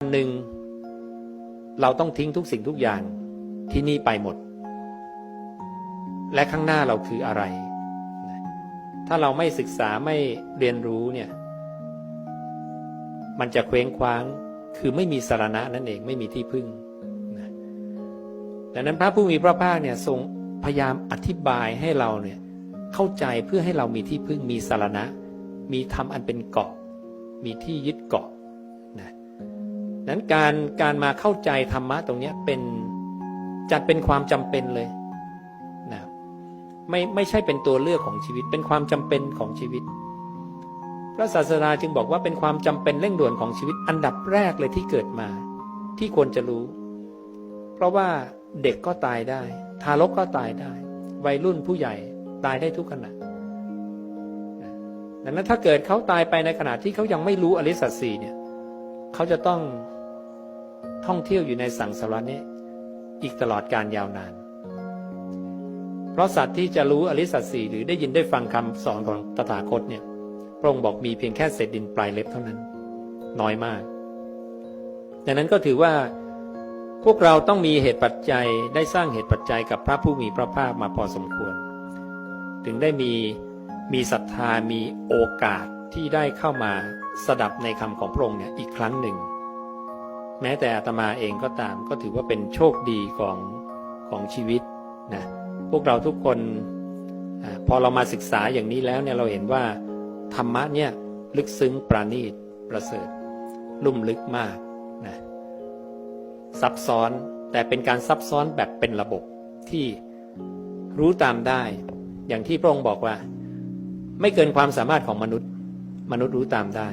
วันหนึ่งเราต้องทิ้งทุกสิ่งทุกอย่างที่นี่ไปหมด และข้างหน้าเราคืออะไร ถ้าเราไม่ศึกษาไม่เรียนรู้เนี่ย มันจะเคว้งคว้างคือไม่มีสารณะนั่นเองไม่มีที่พึ่งดังนั้นพระผู้มีพระภาคเนี่ยทรงพยายามอธิบายให้เราเนี่ยเข้าใจเพื่อให้เรามีที่พึ่งมีสารณะ มีธรรมอันเป็นเกาะ มีที่ยึดเกาะ นั้นการการมาเข้าใจธรรมะตรงนี้เป็นจัดเป็นความจำเป็นเลยนะไม่ไม่ใช่เป็นตัวเลือกของชีวิต เป็นความจำเป็นของชีวิต พระศาสดาจึงบอกว่าเป็นความจำเป็นเร่งด่วนของชีวิต อันดับแรกเลยที่เกิดมา ที่ควรจะรู้ เพราะว่าเด็กก็ตายได้ ทารกก็ตายได้ วัยรุ่นผู้ใหญ่ตายได้ทุกขณะนะดังนั้นถ้าเกิดเขาตายไปในขณะที่เขายังไม่รู้อริสัจสี่เนี่ยเขาจะต้อง ท่องเที่ยวอยู่ในสังสารวัฏนี้ อีกตลอดการยาวนาน เพราะสัตว์ที่จะรู้อริสัจสี่หรือได้ยินได้ฟังคำสอนของตถาคตเนี่ยพระองค์บอกมีเพียงแค่เศษดินปลายเล็บเท่านั้น น้อยมากดังนั้นก็ถือว่าพวกเราต้องมีเหตุปัจจัยได้สร้างเหตุปัจจัยกับพระผู้มีพระภาคมาพอสมควร ถึงได้มีมีศรัทธามีโอกาสที่ได้เข้ามาสดับในคำของพระองค์เนี่ยอีกครั้งหนึ่ง แม้แต่อาตมาเองก็ตามก็ถือว่าเป็นโชคดีของของชีวิตนะพวกเราทุกคนอพอเรามาศึกษาอย่างนี้แล้วเนี่ยเราเห็นว่าธรรมะเนี่ยลึกซึ้งปราณีตประเสริฐ ลุ่มลึกมากนะซับซ้อนแต่เป็นการซับซ้อนแบบเป็นระบบที่รู้ตามได้ อย่างที่พระองค์บอกว่า ไม่เกินความสามารถของมนุษย์ มนุษย์รู้ตามได้